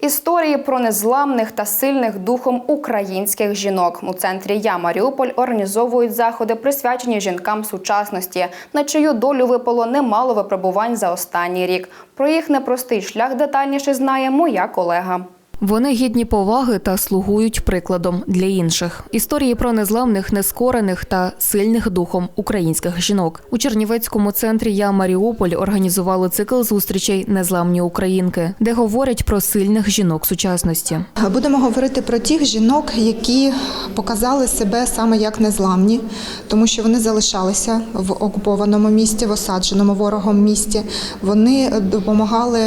Історії про незламних та сильних духом українських жінок у центрі Я Маріуполь організовують заходи, присвячені жінкам сучасності, на чию долю випало немало випробувань за останній рік. Про їх непростий шлях детальніше знає моя колега. Вони гідні поваги та слугують прикладом для інших. Історії про незламних, нескорених та сильних духом українських жінок у Чернівецькому центрі Я Маріуполь організували цикл зустрічей Незламні українки, де говорять про сильних жінок сучасності. Будемо говорити про тих жінок, які показали себе саме як незламні, тому що вони залишалися в окупованому місті, в осадженому ворогом місті. Вони допомагали.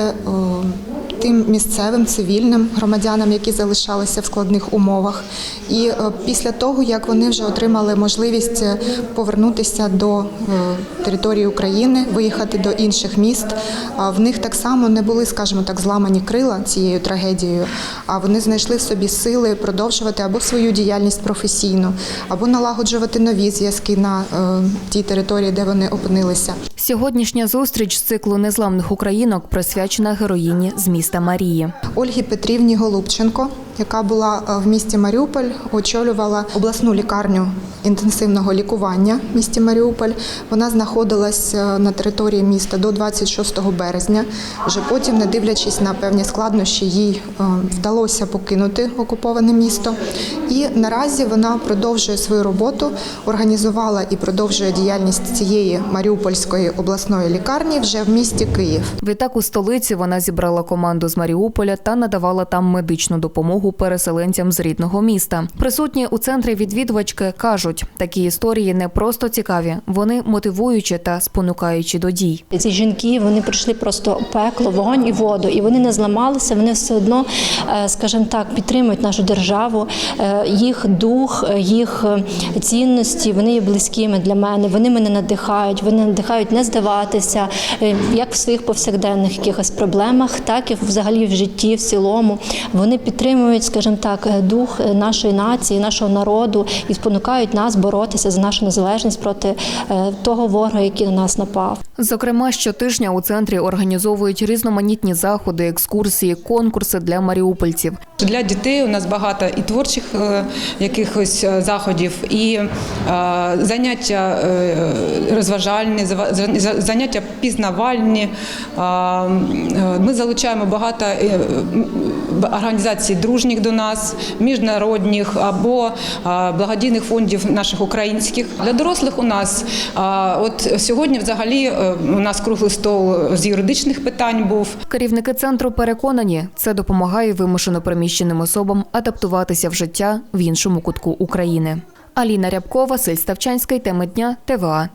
Тим місцевим цивільним громадянам, які залишалися в складних умовах, і е, після того як вони вже отримали можливість е, повернутися до е, території України, виїхати до інших міст, в них так само не були, скажімо так, зламані крила цією трагедією, а вони знайшли в собі сили продовжувати або свою діяльність професійну, або налагоджувати нові зв'язки на тій території, де вони опинилися. Сьогоднішня зустріч з циклу незламних українок присвячена героїні з міста Марії. Ольгі Петрівні Голубченко, яка була е, в місті Маріуполь, очолювала обласну лікарню інтенсивного лікування в місті Маріуполь. Вона знаходилась е, на території міста до 26 березня. Вже потім, не дивлячись на певні складнощі, їй е, вдалося покинути окуповане місто. І наразі вона продовжує свою роботу, організувала і продовжує діяльність цієї Маріупольської обласної лікарні вже в місті Київ. Відтак у столиці вона зібрала команду з Маріуполя та надавала там медичну допомогу переселенцям з рідного міста. Присутні у центрі відвідувачки кажуть, такі історії не просто цікаві, вони мотивуючі та спонукаючі до дій. Ці жінки вони пройшли просто пекло, вогонь і воду, і вони не зламалися. Вони все одно, е, скажімо так, підтримують нашу державу, е, їх дух, е, їх цінності. Вони є близькими для мене. Вони мене надихають. Вони надихають не здаватися, як в своїх повсякденних якихось проблемах, так і взагалі в житті в цілому. Вони підтримують, скажімо так, е, дух е, нашої нації, нашого народу і спонукають нас боротися за нашу незалежність проти е, того ворога, який на нас напав. Зокрема, щотижня у центрі організовують різноманітні заходи, екскурсії, конкурси для маріупольців. Для дітей у нас багато і творчих якихось заходів, і заняття розважальні, заняття пізнавальні. Ми залучаємо багато організацій дружніх до нас, міжнародних або благодійних фондів наших українських. Для дорослих у нас от сьогодні взагалі е, у нас круглий стол з юридичних питань був. Керівники центру переконані, це допомагає вимушено переміщеним особам адаптуватися в життя в іншому кутку України. Аліна Рябкова, Василь Ставчанський, теми дня, ТВА.